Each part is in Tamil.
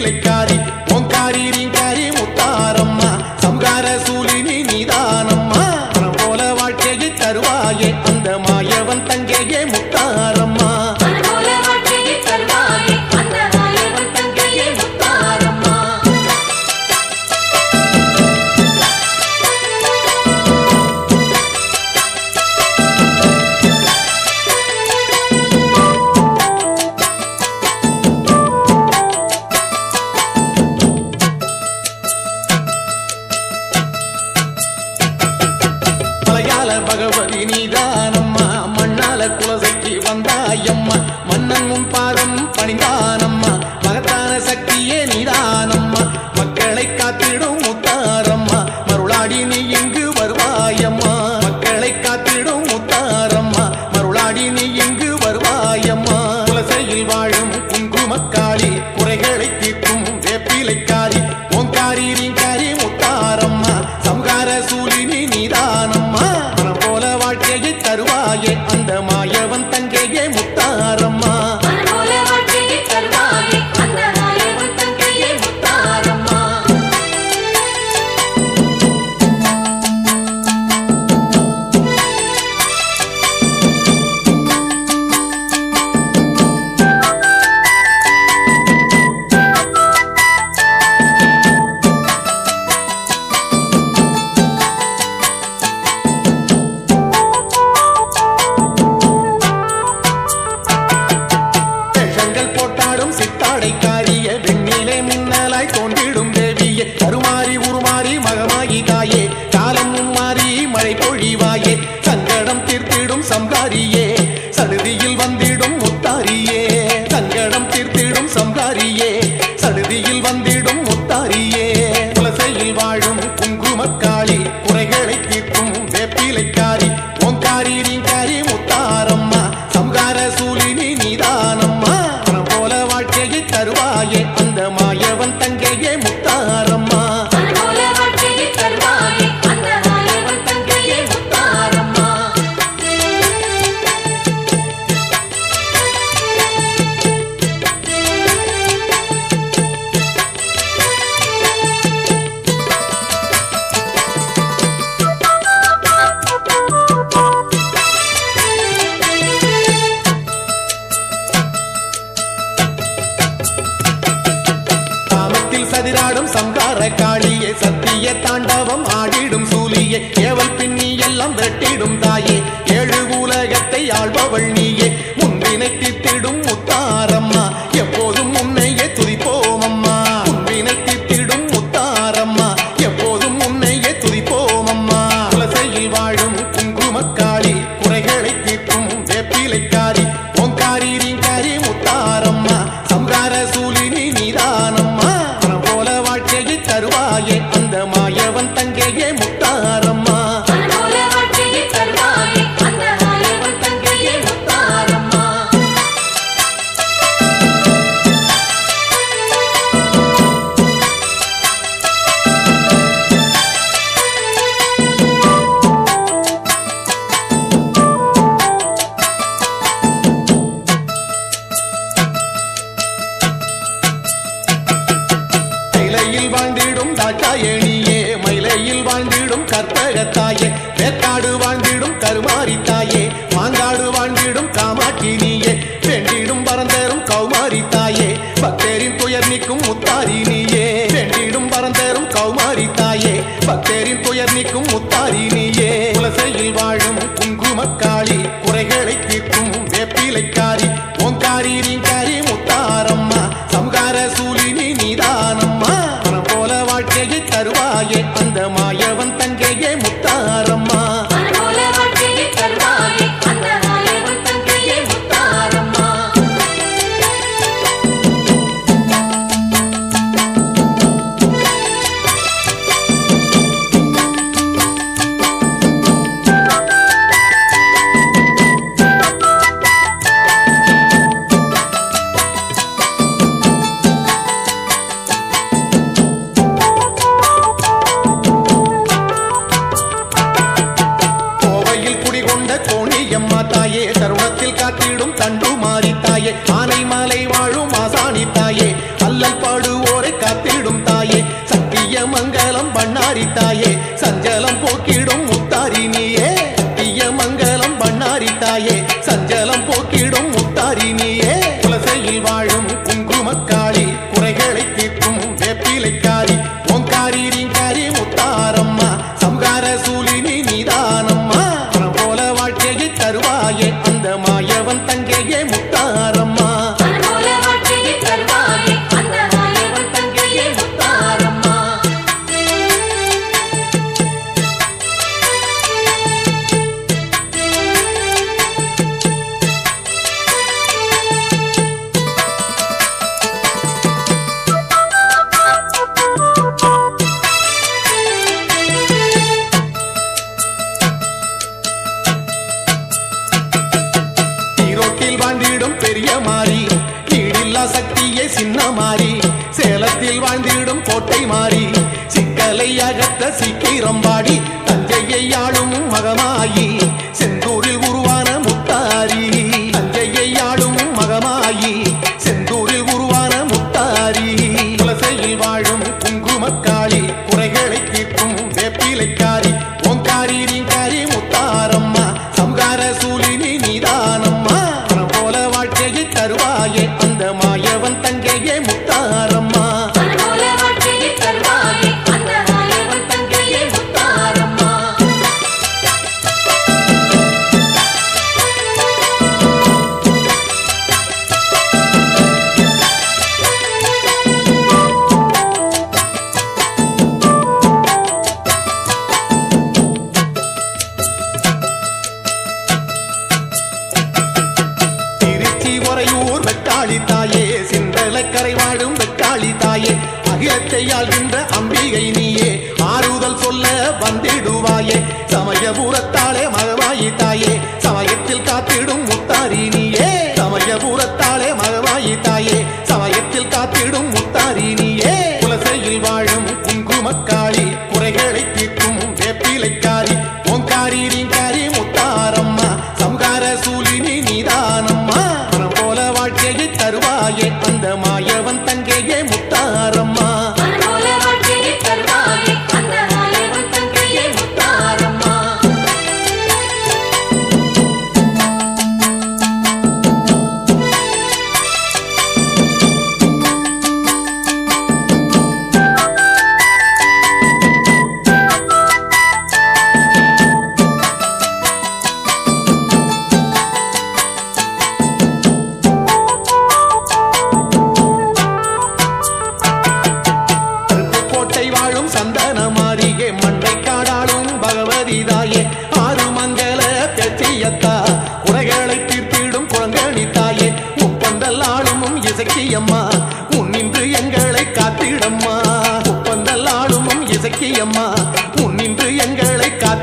dile சடுதியில் வந்து சங்கார காளியே சத்திய தாண்டவம் ஆடிடும் சூலியே ஏவல் பின்னி எல்லாம் வெட்டிடும் தாயே ஏழு உலகத்தை ஆள்பவள் நீயே முன்பினை தித்திடும் முத்தாரம்மா பக்தரின் துயர் நிற்கும் முத்தாரி நீயே. சென்றிடும் பரந்தரும் கௌமாரி தாயே. பக்தரின் துயர் நிற்கும் முத்தாரி நீயே. குலசையில் வாழும் குங்குமக்காளி குறைகளை தீர்க்கும் வேப்பிலைக்காரி. ஓங்காரி காரி முத்தாரி. விடும் மாறி சேலத்தில் வாழ்ந்திடும் கோட்டை மாறி சிக்கலை அகற்ற சீக்கிரம் பாடி தஞ்சையை ஆளும் மகமாயி காத்திடும்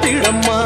பார்த்திடம்மா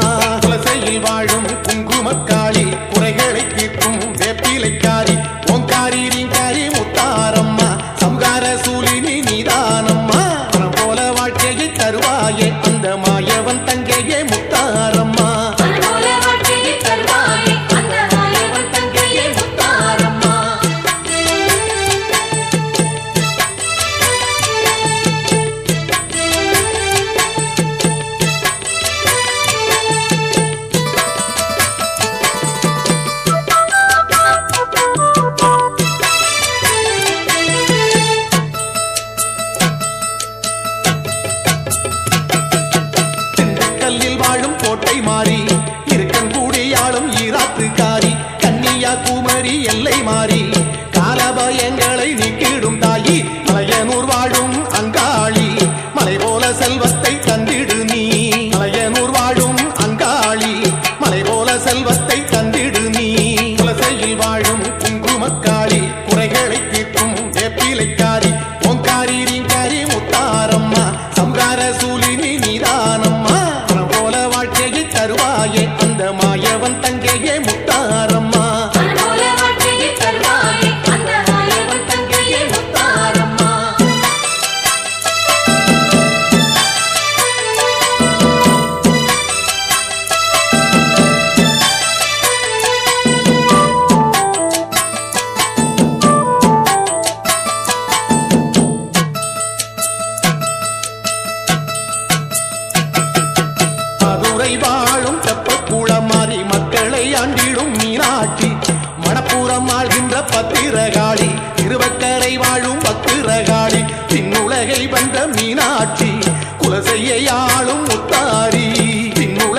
సంసార సూలిని నీరా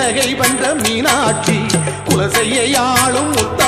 புன்னகை வந்த மீனாட்சி குலசையை ஆளும் முத்த